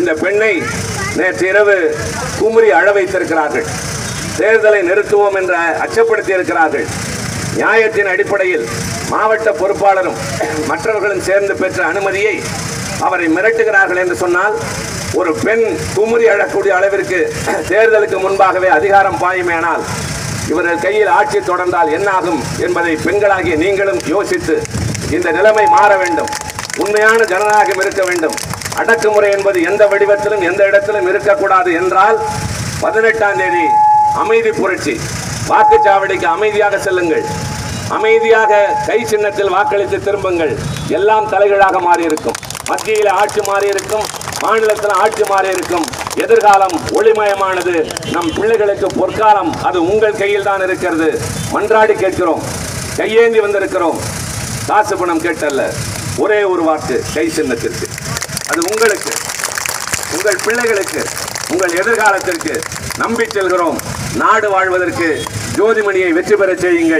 இந்த பெண்ணை நேற்று இரவு குமுறி அழ வைத்திருக்கிறார்கள். தேர்தலை நிறுத்துவோம் என்று அச்சப்படுத்தி இருக்கிறார்கள் நியாயத்தின் அடிப்படையில் மாவட்ட பொறுப்பாளரும் மற்றவர்களும் சேர்ந்து பெற்ற அனுமதியை அவரை மிரட்டுகிறார்கள் என்று சொன்னால் ஒரு பெண் குமுறி அழக்கூடிய அளவிற்கு தேர்தலுக்கு முன்பாகவே அதிகாரம் பாயுமேனால் இவர்கள் கையில் ஆட்சி தொடர்ந்தால் என்னாகும் என்பதை பெண்களாகிய நீங்களும் யோசித்து இந்த நிலைமை மாற வேண்டும். உண்மையான ஜனநாயகம் இருக்க வேண்டும். அடக்குமுறை என்பது எந்த வடிவத்திலும் எந்த இடத்திலும் இருக்கக்கூடாது என்றால் பதினெட்டாம் தேதி அமைதி புரட்சி. வாக்குச்சாவடிக்கு அமைதியாக செல்லுங்கள். அமைதியாக கை சின்னத்தில் வாக்களித்து திரும்புங்கள். எல்லாம் தலைகளாக மாறி இருக்கும் மத்தியில் ஆட்சி மாறியிருக்கும். மாநிலத்தில் ஆட்சி மாறியிருக்கும். எதிர்காலம் ஒளிமயமானது. நம் பிள்ளைகளுக்கு பொற்காலம். அது உங்கள் கையில் தான் இருக்கிறது. மன்றாடி கேட்கிறோம். கையேந்தி வந்திருக்கிறோம். காசு பணம் கேட்டல்ல. ஒரே ஒரு வாக்கு கை சின்னத்திற்கு. அது உங்களுக்கு உங்கள் பிள்ளைகளுக்கு உங்கள் எதிர்காலத்திற்கு நம்பி செல்கிறோம். நாடு வாழ்வதற்கு ஜோதிமணியை வெற்றி பெறச் செய்யுங்கள்.